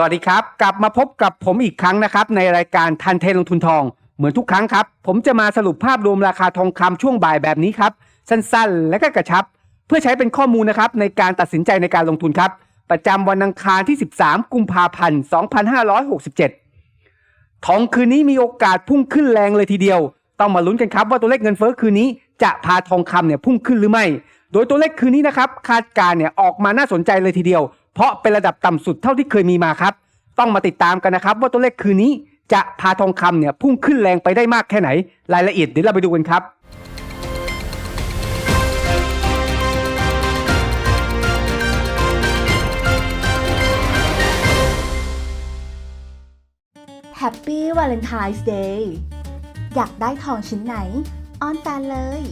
สวัสดีครับ กลับมาพบกับผมอีกครั้งนะครับ ในรายการทันเทลงทุนทอง เหมือนทุกครั้งครับ ผมจะมาสรุปภาพรวมราคาทองคำช่วงบ่ายแบบนี้ครับ สั้นๆ และก็กระชับ เพื่อใช้เป็นข้อมูลนะครับในการตัดสินใจในการลงทุนครับ ประจำวันอังคารที่ 13 กุมภาพันธ์2567 ทองคืนนี้มีโอกาสพุ่งขึ้นแรงเลยทีเดียว ต้องมาลุ้นกันครับว่าตัวเลขเงินเฟ้อคืนนี้ จะพาทองคำเนี่ยพุ่งขึ้นหรือไม่ โดยตัวเลขคืนนี้นะครับคาดการณ์เนี่ยออกมาน่าสนใจเลยทีเดียว เพราะเป็นระดับต่ำสุดเท่าที่เคยมีมาครับ ต้องมาติดตามกันนะครับ ว่าตัวเลขคืนนี้จะพาทองคำเนี่ยพุ่งขึ้นแรงไปได้มากแค่ไหน รายละเอียดเดี๋ยวเราไปดูกันครับ Happy Valentine's Day อยากได้ทองชิ้นไหนอ้อนแฟนเลย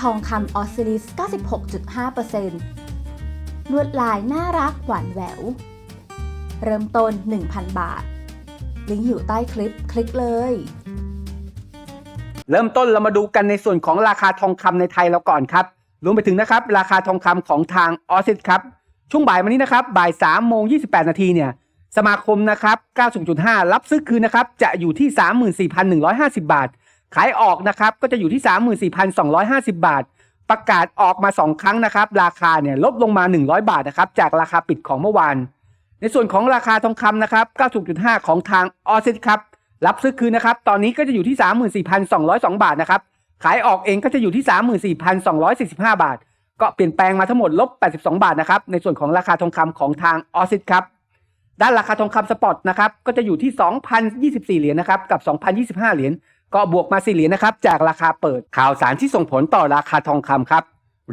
ทองคำออสซิลิส 96.5% ลวดลายน่ารักหวานแหวว เริ่มต้น 1,000 บาท ลิงก์อยู่ใต้คลิปคลิกเลย เริ่มต้นเรามาดูกันในส่วนของราคาทองคำในไทยเราก่อนครับรวมไปถึงนะครับ ราคาทองคำของทางออซิสครับ ช่วงบ่ายวันนี้นะครับ บ่าย3โมง28 นาทีเนี่ย สมาคมนะครับ 90.5 รับซื้อคืนนะครับ จะอยู่ที่ 34,150 บาท ขายออกนะครับ ก็จะอยู่ที่ 34,250 บาท ประกาศออกมา 2 ครั้งนะครับ ราคาเนี่ยลดลงมา 100 บาทนะครับ จากราคาปิดของเมื่อวาน ในส่วนของราคาทองคำนะครับ 90.5 ของทางออซิสครับรับซื้อคืนนะครับ ตอนนี้ก็จะอยู่ที่ 34,202 บาทนะครับ ขายออกเองก็จะอยู่ที่ 34,245 บาท ก็เปลี่ยนแปลงมาทั้งหมดลบ 82 บาทนะครับ ในส่วนของราคาทองคำของทางออซิสครับ ด้านราคาทองคำสปอตนะครับ ก็จะอยู่ที่ 2,024 เหรียญนะครับ กับ 2,025 เหรียญ ก็บวกมา4เหรียญนะครับจากราคาเปิดข่าวสารที่ส่งผลต่อราคาทองคำครับ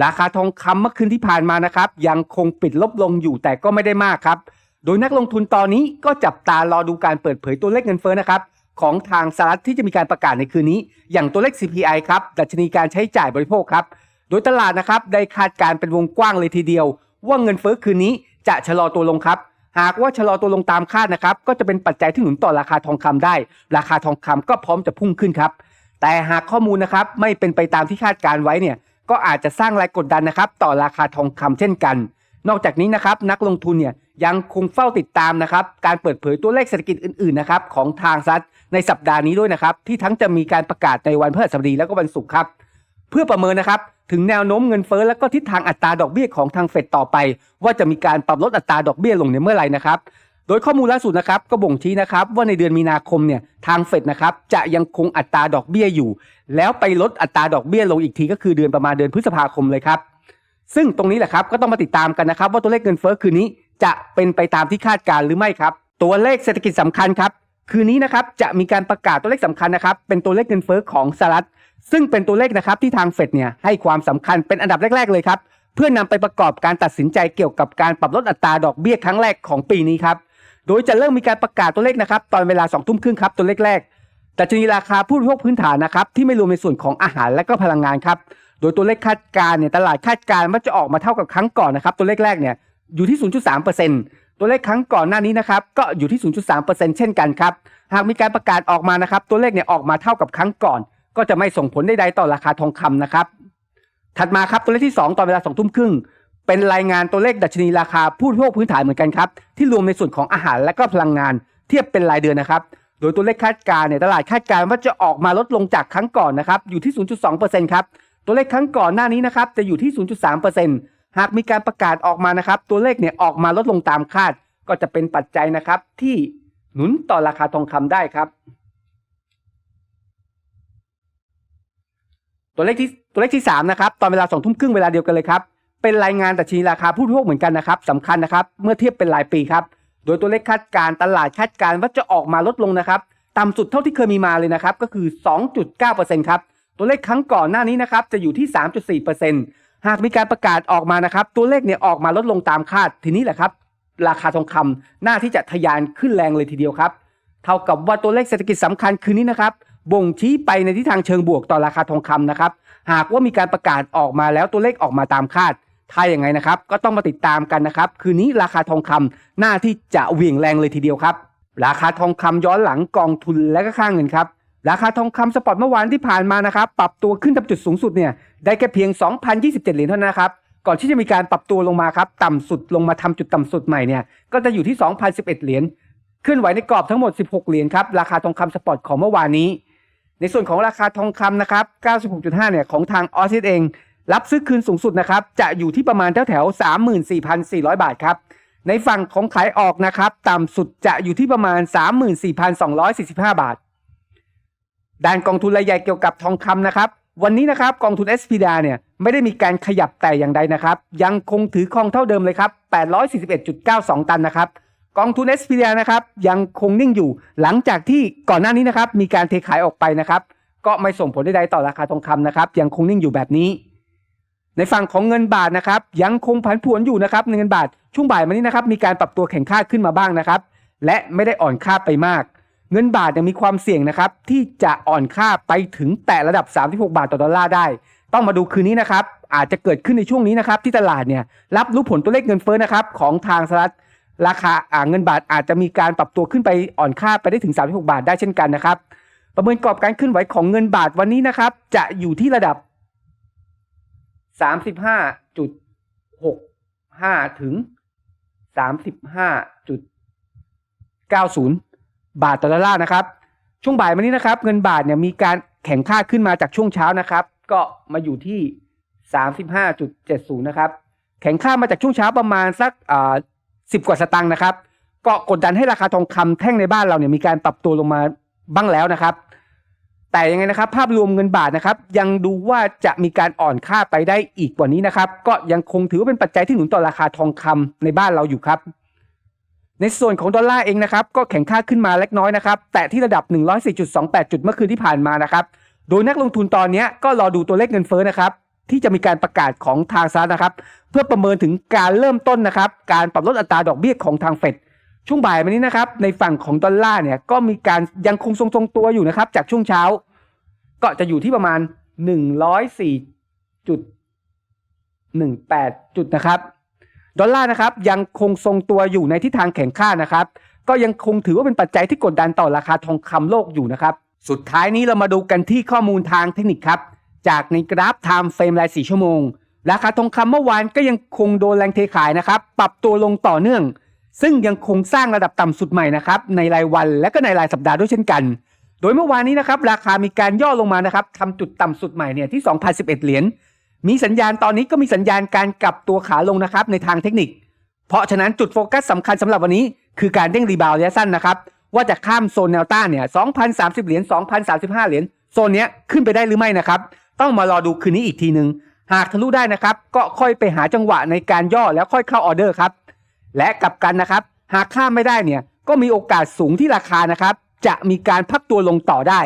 ราคาทองคำเมื่อคืนที่ผ่านมานะครับยังคงปิดลบลงอยู่แต่ก็ไม่ได้มากครับ โดยนักลงทุนตอนนี้ก็จับตารอดูการเปิดเผยตัวเลขเงินเฟ้อนะครับของทางสหรัฐที่จะมีการประกาศในคืนนี้ อย่างตัวเลข CPI ครับดัชนีการใช้จ่ายบริโภคครับ โดยตลาดนะครับได้คาดการเป็นวงกว้างเลยทีเดียว ว่าเงินเฟ้อคืนนี้จะชะลอตัวลงครับ หากว่าชะลอตัวลงตามคาดนะครับ ก็จะเป็นปัจจัยที่หนุนต่อราคาทองคำได้ ราคาทองคำก็พร้อมจะพุ่งขึ้นครับ แต่หากข้อมูลนะครับไม่เป็นไปตามที่คาดการไว้เนี่ยก็อาจจะสร้างแรงกดดันนะครับ ต่อราคาทองคำเช่นกัน นอกจากนี้นะครับนักลงทุนเนี่ยยังคงเฝ้าติดตามนะครับการเปิดเผยตัวเลขเศรษฐกิจอื่นๆนะครับของทางซัดในสัปดาห์นี้ด้วยนะครับที่ทั้งจะมีการประกาศในวันพฤหัสบดีแล้วก็วันศุกร์ครับ เพื่อประเมินนะครับถึงแนวโน้มเงินเฟ้อและก็ทิศทางอัตราดอกเบี้ยของทางเฟดต่อไป ว่าจะมีการปรับลดอัตราดอกเบี้ยลงในเมื่อไหร่นะครับโดยข้อมูลล่าสุดนะครับก็บ่งชี้นะครับว่าในเดือนมีนาคมเนี่ยทางเฟดนะครับจะยังคงอัตราดอกเบี้ยอยู่ แล้วไปลดอัตราดอกเบี้ยลงอีกทีก็คือเดือนประมาณเดือนพฤษภาคมเลยครับซึ่งตรงนี้แหละครับก็ต้องมาติดตามกันนะครับว่าตัวเลขเงินเฟ้อคืนนี้จะเป็นไปตามที่คาดการหรือไม่ครับ ตัวเลขเศรษฐกิจสำคัญครับคืนนี้นะครับจะมีการประกาศตัวเลขสำคัญนะครับเป็นตัวเลขเงินเฟ้อของสหรัฐ ซึ่งเป็นตัวเลขนะครับที่ทางเฟดเนี่ยให้ความสำคัญเป็นอันดับแรก ๆ เลยครับ เพื่อนำไปประกอบการตัดสินใจเกี่ยวกับการปรับลดอัตราดอกเบี้ยครั้งแรกของปีนี้ครับ โดยจะเริ่มมีการประกาศตัวเลขนะครับตอนเวลา2องทุ่มครึ่งครับตัวเลขแรก แต่จะมีราคาผู้บริโภคพื้นฐานนะครับที่ไม่รวมในส่วนของอาหารและก็พลังงานครับ โดยตัวเลขคาดการณ์เนี่ยตลาดคาดการณ์ว่าจะออกมาเท่ากับครั้งก่อนนะครับตัวเลขแรกเนี่ยอยู่ที่ 0.3%ตัวเลขครั้งก่อนหน้านี้นะครับก็อยู่ที่ 0.3%เช่นกันครับหากมีการประกาศออกมานะครับตัวเลขเนี่ยออกมาเท่ากับครั้งก่อน ก็จะไม่ส่งผลใดๆต่อราคาทองคำนะครับ ถัดมาครับตัวเลขที่ 2 ตอนเวลา2ทุ่มครึ่งเป็นรายงานตัวเลขดัชนีราคาผู้บริโภคพื้นฐานเหมือนกันครับ ที่รวมในส่วนของอาหารและก็พลังงานเทียบเป็นรายเดือนนะครับ โดยตัวเลขคาดการณ์เนี่ยตลาดคาดการณ์ว่าจะออกมาลดลงจากครั้งก่อนนะครับอยู่ที่ 0.2%ครับตัวเลขครั้งก่อนหน้านี้นะครับจะอยู่ที่ 0.3%หากมีการประกาศออกมานะครับ ตัวเลขเนี่ยออกมาลดลงตามคาด ก็จะเป็นปัจจัยนะครับที่หนุนต่อราคาทองคำได้ครับ ตัวเลขที่ตัวเลขที่สามนะครับตอนเวลาสองทุ่มครึ่งเวลาเดียวกันเลยครับเป็นรายงานดัดชนีราคาผู้บริโภคเหมือนกันนะครับสำคัญนะครับเมื่อเทียบเป็นรายปีครับโดยตัวเลขคาดการตลาดคาดการว่าจะออกมาลดลงนะครับต่ำสุดเท่าที่เคยมีมาเลยนะครับก็คือ 2.9%ครับตัวเลขครั้งก่อนหน้านี้นะครับจะอยู่ที่ 3.4%หากมีการประกาศออกมานะครับตัวเลขเนี่ยออกมาลดลงตามคาดทีนี้แหละครับราคาทองคำหน้าที่จะทะยานขึ้นแรงเลยทีเดียวครับ เท่ากับว่าตัวเลขเศรษฐกิจสำคัญคืนนี้นะครับ บ่งชี้ไปในทิศทางเชิงบวกต่อราคาทองคำนะครับ หากว่ามีการประกาศออกมาแล้วตัวเลขออกมาตามคาด ถ้าอย่างไงนะครับ ก็ต้องมาติดตามกันนะครับ คืนนี้ราคาทองคำหน้าที่จะเหวี่ยงแรงเลยทีเดียวครับ ราคาทองคำย้อนหลังกองทุนและก็ค่างเงินครับราคาทองคำสปอตเมื่อวานที่ผ่านมานะครับ ปรับตัวขึ้นทำจุดสูงสุดเนี่ยได้แค่เพียง 2,027 เหรียญเท่านั้นครับก่อนที่จะมีการปรับตัวลงมาครับต่ำสุดลงมาทำจุดต่ำสุดใหม่เนี่ยก็จะอยู่ที่ 2,011 เหรียญเคลื่อนไหวในกรอบทั้งหมด 16 เหรียญครับราคาทองคำสปอตของเมื่อวานนี้ ในส่วนของราคาทองคำนะครับ 96.5 เนี่ยของทางออซิสเอง รับซื้อคืนสูงสุดนะครับ จะอยู่ที่ประมาณแถวแถว34,400 บาทครับ ในฝั่งของขายออกนะครับ ต่ำสุดจะอยู่ที่ประมาณ 34,245 บาท ด้านกองทุนรายใหญ่เกี่ยวกับทองคำนะครับ วันนี้นะครับกองทุน s p d a เนี่ยไม่ได้มีการขยับแต่อย่างใดนะครับ ยังคงถือครองเท่าเดิมเลยครับ 841.92 ตันนะครับ กองทุน s p d a นะครับยังคงนิ่งอยู่หลังจากที่ก่อนหน้านี้นะครับมีการเทขายออกไปนะครับ ก็ไม่ส่งผลใดๆต่อราคาทองคำนะครับ ยังคงนิ่งอยู่แบบนี้ ในฝั่งของเงินบาทนะครับ ยังคงผันผวนอยู่นะครับเงินบาทช่วงบ่ายมานี้นะครับ มีการปรับตัวแข็งค่าขึ้นมาบ้างนะครับ และไม่ได้อ่อนค่าไปมาก เงินบาทยังมีความเสี่ยงนะครับ ที่จะอ่อนค่าไปถึงแตะระดับ 36 บาทต่อดอลลาร์ได้ ต้องมาดูคืนนี้นะครับอาจจะเกิดขึ้นในช่วงนี้นะครับ ที่ตลาดเนี่ยรับรู้ผลตัวเลขเงินเฟ้อนะครับของทางสหรัฐ ราคาเงินบาทอาจจะมีการปรับตัวขึ้นไปอ่อนค่าไปได้ถึง 36 บาทได้เช่นกันนะครับ ประเมินกรอบการเคลื่อนไหวของเงินบาทวันนี้นะครับ จะอยู่ที่ระดับ 35.65 ถึง 35.90 บาทต่อดอลลาร์นะครับ ช่วงบ่ายวันนี้นะครับ เงินบาทเนี่ยมีการแข่งค่าขึ้นมาจากช่วงเช้านะครับ ก็มาอยู่ที่ 35.70 นะครับ แข่งค่ามาจากช่วงเช้าประมาณสักอ่า 10 กว่าสตางค์นะครับ ก็กดดันให้ราคาทองคำแท่งในบ้านเราเนี่ยมีการปรับตัวลงมาบ้างแล้วนะครับ แต่ยังไงนะครับ ภาพรวมเงินบาทนะครับ ยังดูว่าจะมีการอ่อนค่าไปได้อีกกว่านี้นะครับ ก็ยังคงถือว่าเป็นปัจจัยที่หนุนต่อราคาทองคำในบ้านเราอยู่ครับในส่วนของดอลลาร์เองนะครับก็แข็งค่าขึ้นมาเล็กน้อยนะครับแต่ที่ระดับ 104.28 จุดเมื่อคืนที่ผ่านมานะครับ โดยนักลงทุนตอนนี้ก็รอดูตัวเลขเงินเฟ้อนะครับ ที่จะมีการประกาศของทางสหรัฐนะครับ เพื่อประเมินถึงการเริ่มต้นนะครับ การปรับลดอัตราดอกเบี้ยของทางเฟดช่วงบ่ายวันนี้นะครับ ในฝั่งของดอลลาร์เนี่ยก็มีการยังคงทรงๆตัวอยู่นะครับ จากช่วงเช้า ก็จะอยู่ที่ประมาณ 104.18 จุดนะครับ ดอลลาร์นะครับยังคงทรงตัวอยู่ในทิศทางแข็งค่านะครับ ก็ยังคงถือว่าเป็นปัจจัยที่กดดันต่อราคาทองคำโลกอยู่นะครับ สุดท้ายนี้เรามาดูกันที่ข้อมูลทางเทคนิคครับ จากในกราฟ Time Frame ราย 4 ชั่วโมง ราคาทองคำเมื่อวานก็ยังคงโดนแรงเทขายนะครับ ปรับตัวลงต่อเนื่อง ซึ่งยังคงสร้างระดับต่ำสุดใหม่นะครับในรายวันและก็ในรายสัปดาห์ด้วยเช่นกัน โดยเมื่อวานนี้นะครับราคามีการย่อลงมานะครับทำจุดต่ำสุดใหม่เนี่ยที่ 2,011 เหรียญ มีสัญญาณตอนนี้ก็มีสัญญาณการกลับตัวขาลงนะครับในทางเทคนิค เพราะฉะนั้นจุดโฟกัสสำคัญสำหรับวันนี้ คือการเด้งรีบาวระยะสั้นนะครับว่าจะข้ามโซนแนวต้านเนี่ย2,030 เหรียญ2,035 เหรียญโซนเนี้ยขึ้นไปได้หรือไม่นะครับ ต้องมารอดูคืนนี้อีกทีหนึ่งหากทะลุได้นะครับ ก็ค่อยไปหาจังหวะในการย่อแล้วค่อยเข้าออเดอร์ครับ และกลับกันนะครับ หากข้ามไม่ได้เนี่ย ก็มีโอกาสสูงที่ราคานะครับ จะมีการพักตัวลงต่อได้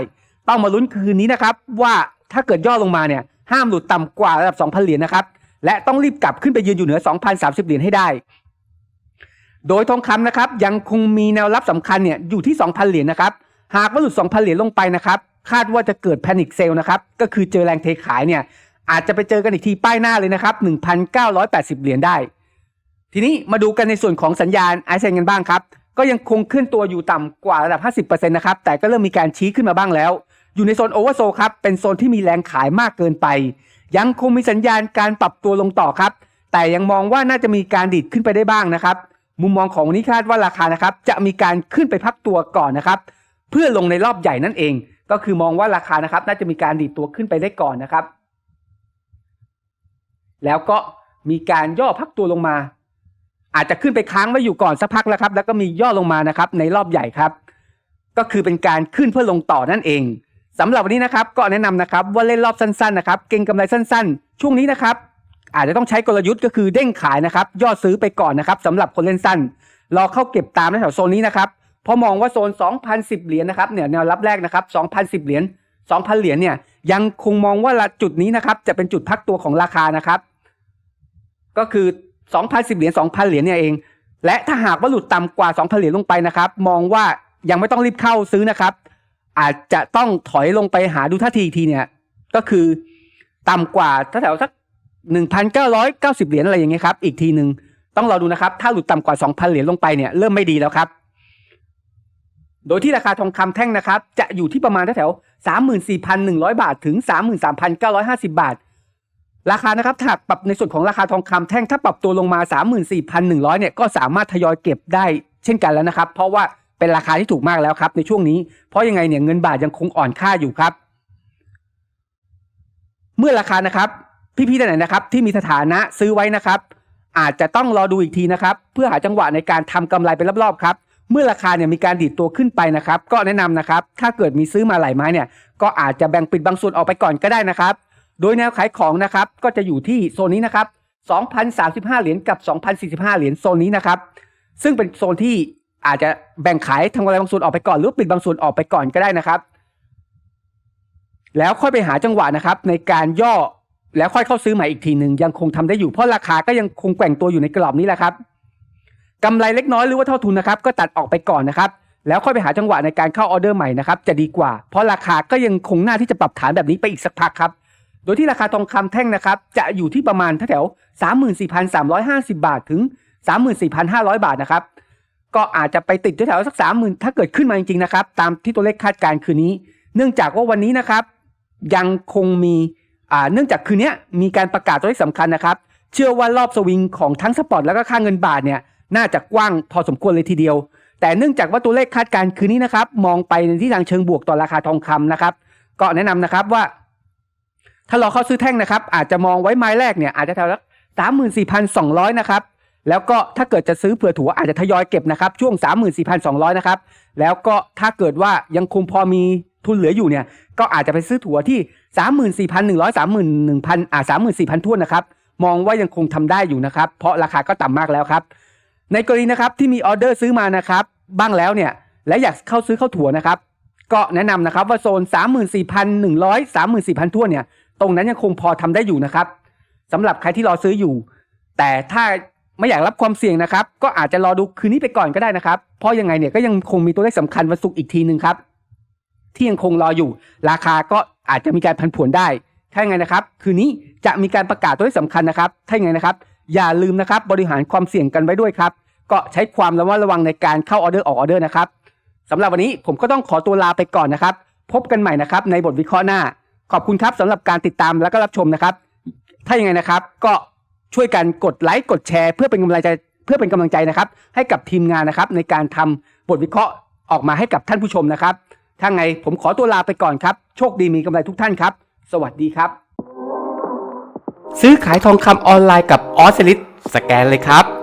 ต้องมาลุ้นคืนนี้นะครับ ว่าถ้าเกิดย่อลงมาเนี่ยห้ามหลุดต่ำกว่าระดับ 2,000 เหรียญนะครับ และต้องรีบกลับขึ้นไปยืนอยู่เหนือ 2,030 เหรียญให้ได้ โดยทองคำนะครับยังคงมีแนวรับสำคัญเนี่ยอยู่ที่ 2,000 เหรียญนะครับ หากว่าหลุด 2,000 เหรียญลงไปนะครับ คาดว่าจะเกิดแพนิคเซลนะครับ ก็คือเจอแรงเทขายเนี่ย อาจจะไปเจอกันอีกทีป้ายหน้าเลยนะครับ 1,980 เหรียญได้ ทีนี้มาดูกันในส่วนของสัญญาณไอเซนกันบ้างครับ ก็ยังคงขึ้นตัวอยู่ต่ำกว่าระดับ 50%นะครับ แต่ก็เริ่มมีการชี้ขึ้นมาบ้างแล้ว อยู่ในโซนโอเวอร์โซครับ เป็นโซนที่มีแรงขายมากเกินไป ยังคงมีสัญญาณการปรับตัวลงต่อครับ แต่ยังมองว่าน่าจะมีการดิดขึ้นไปได้บ้างนะครับ มุมมองของวันนี้คาดว่าราคานะครับ จะมีการขึ้นไปพักตัวก่อนนะครับ เพื่อลงในรอบใหญ่นั่นเอง ก็คือมองว่าราคานะครับน่าจะมีการดีดตัวขึ้นไปได้ก่อนนะครับ แล้วก็มีการย่อพักตัวลงมา อาจจะขึ้นไปค้างไว้อยู่ก่อนสักพักแล้วครับ แล้วก็มีย่อลงมานะครับ ในรอบใหญ่ครับ ก็คือเป็นการขึ้นเพื่อลงต่อนั่นเองสำหรับวันนี้นะครับ ก็แนะนำนะครับ ว่าเล่นรอบสั้นๆนะครับ เก็งกำไรสั้น ๆ ช่วงนี้นะครับ อาจจะต้องใช้กลยุทธ์ก็คือเด้งขายนะครับย่อซื้อไปก่อนนะครับสำหรับคนเล่นสั้นรอเข้าเก็บตามในแถวโซนนี้นะครับ เพราะมองว่าโซน 2,010 เหรียญนะครับเนี่ยแนวรับแรกนะครับ 2,010 เหรียญ 2,000 เหรียญเนี่ยยังคงมองว่าจุดนี้นะครับจะเป็นจุดพักตัวของราคานะครับ ก็คือ 2,010 เหรียญ 2,000 เหรียญเนี่ยเอง และถ้าหากว่าหลุดต่ำกว่า 2,000 เหรียญลงไปนะครับ มองว่ายังไม่ต้องรีบเข้าซื้อนะครับ อาจจะต้องถอยลงไปหาดูท่าทีทีเนี่ยก็คือต่ำกว่าแถวสัก 1,990 เหรียญอะไรอย่างเงี้ยครับอีกทีหนึ่งต้องรอดูนะครับ ถ้าหลุดต่ำกว่า 2,000 เหรียญลงไปเนี่ยเริ่มไม่ดีแล้วครับ โดยที่ราคาทองคำแท่งนะครับ จะอยู่ที่ประมาณแถวๆ34,100 บาทถึง 33,950 บาท ราคานะครับถ้าหากปรับในส่วนของราคาทองคำแท่งถ้าปรับตัวลงมา 34,100เนี่ยก็สามารถทยอยเก็บได้เช่นกันแล้วนะครับ เพราะว่าเป็นราคาที่ถูกมากแล้วครับในช่วงนี้ เพราะยังไงเนี่ยเงินบาทยังคงอ่อนค่าอยู่ครับ เมื่อราคานะครับ พี่ๆท่านไหนนะครับ ที่มีสถานะซื้อไว้นะครับ อาจจะต้องรอดูอีกทีนะครับ เพื่อหาจังหวะในการทำกำไรเป็นรอบๆครับ เมื่อราคาเนี่ยมีการดีดตัวขึ้นไปนะครับ ก็แนะนำนะครับ ถ้าเกิดมีซื้อมาหลายไม้เนี่ย ก็อาจจะแบ่งปิดบางส่วนออกไปก่อนก็ได้นะครับ โดยแนวขายของนะครับ ก็จะอยู่ที่โซนนี้นะครับ 2,035 เหรียญกับ 2,045 เหรียญโซนนี้นะครับ ซึ่งเป็นโซนที่อาจจะแบ่งขายทำกำไรบางส่วนออกไปก่อน หรือปิดบางส่วนออกไปก่อนก็ได้นะครับ แล้วค่อยไปหาจังหวะนะครับ ในการย่อแล้วค่อยเข้าซื้อใหม่อีกทีหนึ่งยังคงทำได้อยู่เพราะราคาก็ยังคงแกว่งตัวอยู่ในกรอบนี้แหละครับ กำไรเล็กน้อยหรือว่าเท่าทุนนะครับ ก็ตัดออกไปก่อนนะครับ แล้วค่อยไปหาจังหวะในการเข้าออเดอร์ใหม่นะครับ จะดีกว่า เพราะราคาก็ยังคงหน้าที่จะปรับฐานแบบนี้ไปอีกสักพักครับ โดยที่ราคาทองคำแท่งนะครับ จะอยู่ที่ประมาณแถวๆ34,350บาทถึง34,500บาทนะครับ ก็อาจจะไปติดแถวสัก30,000ถ้าเกิดขึ้นมาจริงๆนะครับ ตามที่ตัวเลขคาดการณ์คืนนี้ เนื่องจากว่าวันนี้นะครับ ยังคงมีอ่าเนื่องจากคืนนี้มีการประกาศตัวเลขสำคัญนะครับ เชื่อว่ารอบสวิงของทั้งสปอร์ตแล้วก็ค่าเงินบาทเนี่ย น่าจะกว้างพอสมควรเลยทีเดียว แต่เนื่องจากว่าตัวเลขคาดการณ์คืนนี้นะครับ มองไปในที่ทางเชิงบวกต่อราคาทองคำนะครับ ก็แนะนำนะครับว่า ถ้าเราเข้าซื้อแท่งนะครับ อาจจะมองไว้ไม้แรกเนี่ยอาจจะแถวสามหมื่นสี่พันสองร้อยนะครับแล้วก็ถ้าเกิดจะซื้อเผื่อถัวอาจจะทยอยเก็บนะครับช่วงสามหมื่นสี่พันสองร้อยนะครับ แล้วก็ถ้าเกิดว่ายังคงพอมีทุนเหลืออยู่เนี่ย ก็อาจจะไปซื้อถั่วที่สามหมื่นสี่พันหนึ่งร้อยสามหมื่นหนึ่งพันอ่าสามหมื่นสี่พันทวนนะครับ มองว่ายังคงทำได้อยู่นะครับ เพราะราคาก็ต่ำมากแล้วครับ ในกรณีนะครับที่มีออเดอร์ซื้อมานะครับบ้างแล้วเนี่ยและอยากเข้าซื้อเข้าถั่วนะครับ ก็แนะนำนะครับว่าโซน 34,100 34,000ทั่วเนี่ยตรงนั้นยังคงพอทำได้อยู่นะครับสำหรับใครที่รอซื้ออยู่ แต่ถ้าไม่อยากรับความเสี่ยงนะครับ ก็อาจจะรอดูคืนนี้ไปก่อนก็ได้นะครับ เพราะยังไงเนี่ยก็ยังคงมีตัวเลขสำคัญวันศุกร์อีกทีหนึ่งครับ ที่ยังคงรออยู่ ราคาก็อาจจะมีการพันผวนได้ ถ้ายังไงนะครับ คืนนี้จะมีการประกาศตัวเลขสำคัญนะครับ ถ้ายังไงนะครับ อย่าลืมนะครับบริหารความเสี่ยงกันไว้ด้วยครับ ก็ใช้ความระมัดระวังในการเข้าออเดอร์ออกออเดอร์นะครับสำหรับวันนี้ผมก็ต้องขอตัวลาไปก่อนนะครับ พบกันใหม่นะครับในบทวิเคราะห์หน้า ขอบคุณครับสำหรับการติดตามและก็รับชมนะครับ ถ้ายังไงนะครับ ก็ช่วยกันกดไลค์กดแชร์ เพื่อเป็นกำลังใจเพื่อเป็นกำลังใจนะครับ ให้กับทีมงานนะครับ ในการทำบทวิเคราะห์ออกมาให้กับท่านผู้ชมนะครับถ้าไงผมขอตัวลาไปก่อนครับ โชคดีมีกำไรทุกท่านครับ สวัสดีครับ ซื้อขายทองคำออนไลน์กับออสซิลิดสแกนเลยครับ